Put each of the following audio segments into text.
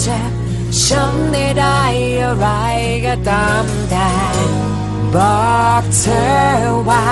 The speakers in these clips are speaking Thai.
เจ็บช้ำได้ได้อะไรก็ตามแต่บอกเธอว่า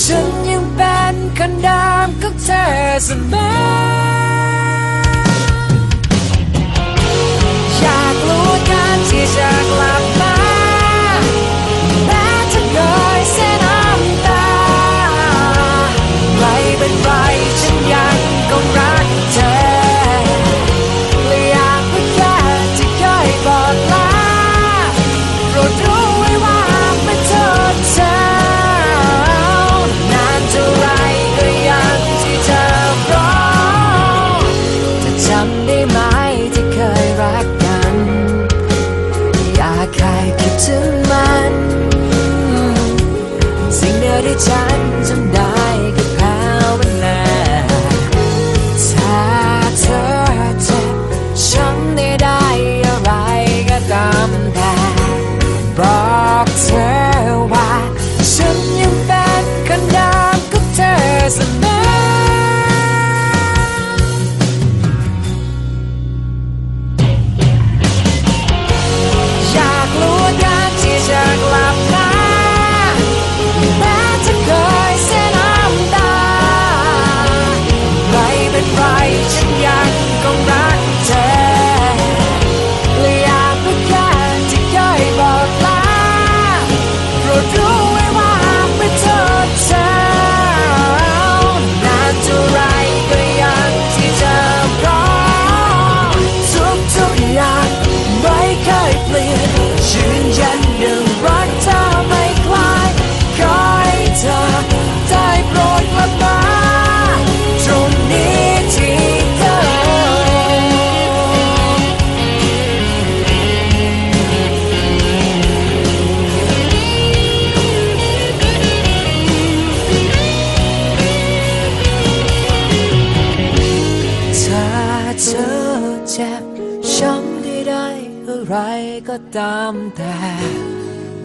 ฉันยังเป็นคนเดิมของเธอเสมอ เก็ตามแต่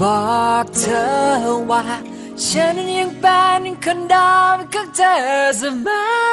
บอกเธอว่า ฉันยังเป็นคนเดิมของเธอเสมอ